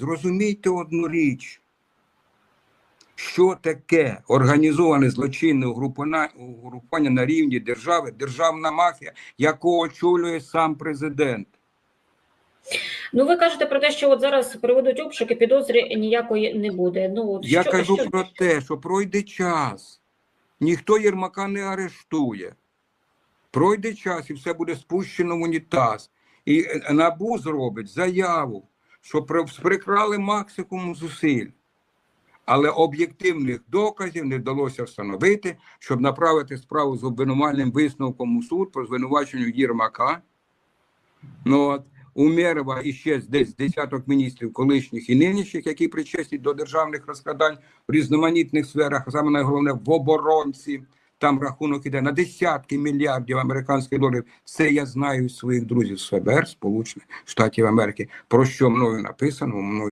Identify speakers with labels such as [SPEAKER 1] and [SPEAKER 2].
[SPEAKER 1] Зрозумійте одну річ, що таке організоване злочинне угрупування на рівні держави, державна мафія, яку очолює сам президент.
[SPEAKER 2] Ну, ви кажете про те, що от зараз проведуть обшуки, підозри ніякої не буде. Ну, от
[SPEAKER 1] Я
[SPEAKER 2] що,
[SPEAKER 1] кажу
[SPEAKER 2] що...
[SPEAKER 1] про те, що пройде час, ніхто Єрмака не арештує. Пройде час і все буде спущено в унітаз. І НАБУ зробить заяву, що при- прикрали максимум зусиль. Але об'єктивних доказів не вдалося встановити, щоб направити справу з обвинувальним висновком у суд по звинуваченню Єрмака. Ну, от, Умєрова і ще десь десяток міністрів колишніх і нинішніх, які причесні до державних розкрадань в різноманітних сферах, саме найголовне в оборонці. Там рахунок іде на десятки мільярдів американських доларів. Це я знаю своїх друзів з ФБР Сполучених Штатів Америки, про що мною написано, мною